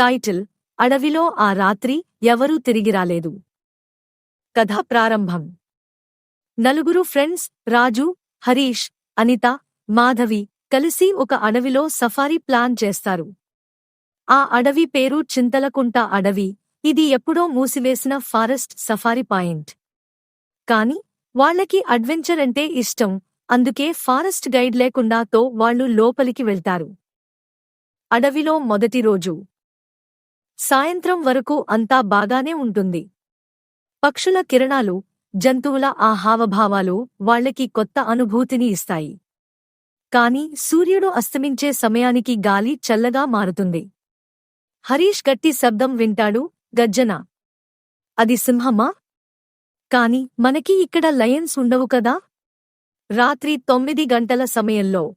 Title అడవిలో ఆ రాత్రి ఎవరూ తిరిగిరాలేదు కథ ప్రారంభం. నలుగురు ఫ్రెండ్స్ రాజు హరీష్ అనిత మాధవి కలిసి ఒక అడవిలో సఫారీ ప్లాన్ చేస్తారు. ఆ అడవి పేరు చింతలకుంట అడవి ఇది ఎప్పుడో మూసివేసిన ఫారెస్ట్ సఫారీ పాయింట్. కాని వాళ్ళకి అడ్వెంచర్ అంటే ఇష్టం అందుకే ఫారెస్ట్ గైడ్ లేకుండా తో వాళ్ళు లోపలికి వెళ్తారు. అడవిలో మొదటి రోజు. సాయంత్రం వరకు అంతా బాగానే ఉంటుంది. పక్షుల కిరణాలు జంతువుల ఆ హావభావాలు వాళ్ళకి కొత్త అనుభూతిని ఇస్తాయి. కాని సూర్యుడు అస్తమించే సమయానికి గాలి చల్లగా మారుతుంది. హరీష్ గట్టి శబ్దం వింటాడు గర్జన. అది సింహమా? కాని మనకి ఇక్కడ లయన్స్ ఉండవు కదా? రాత్రి తొమ్మిది గంటల సమయంలో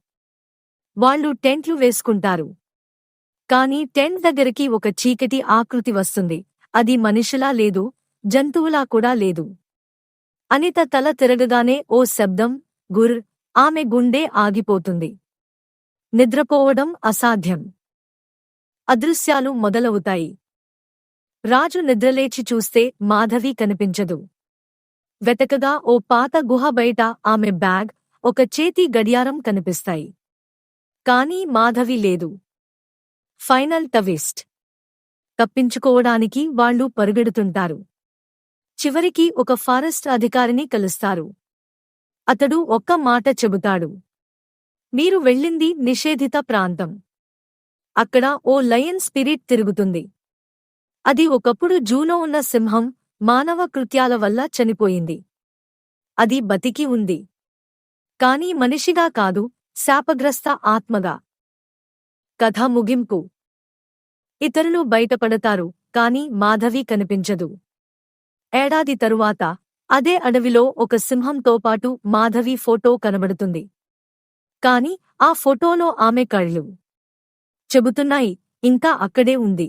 వాళ్ళు టెంట్లు వేసుకుంటారు. కాని టెంట్ దగ్గరికి ఒక చీకటి ఆకృతి వస్తుంది. అది మనిషిలా లేదు జంతువులా కూడా లేదు. అనిత తల తిరగగానే ఓ శబ్దం గుర్ ఆమె గుండె ఆగిపోతుంది. నిద్రపోవడం అసాధ్యం. అదృశ్యాలు మొదలవుతాయి. రాజు నిద్రలేచి చూస్తే మాధవి కనిపించదు. వెతకగా ఓ పాత గుహ బయట ఆమె బ్యాగ్ ఒక చేతి గడియారం కనిపిస్తాయి. కానీ మాధవి లేదు. ఫైనల్ టవిస్ట్ తప్పించుకోవడానికి వాళ్ళు పరుగెడుతుంటారు. చివరికి ఒక ఫారెస్ట్ అధికారిని కలుస్తారు. అతడు ఒక్క మాట చెబుతాడు. మీరు వెళ్ళింది నిషేధిత ప్రాంతం. అక్కడ ఓ లయన్ స్పిరిట్ తిరుగుతుంది. అది ఒకప్పుడు జూలో ఉన్న సింహం మానవ కృత్యాల వల్ల చనిపోయింది. అది బతికి ఉంది. కాని మనిషిగా కాదు శాపగ్రస్త ఆత్మగా. కథ ముగింపు. ఇతరులు బయటపడతారు కాని మాధవి కనిపించదు. ఏడాది తరువాత అదే అడవిలో ఒక సింహంతో పాటు మాధవి ఫోటో కనబడుతుంది. కాని ఆ ఫోటోలో ఆమె కళ్ళు. చెబుతున్నాయి ఇంకా అక్కడే ఉంది.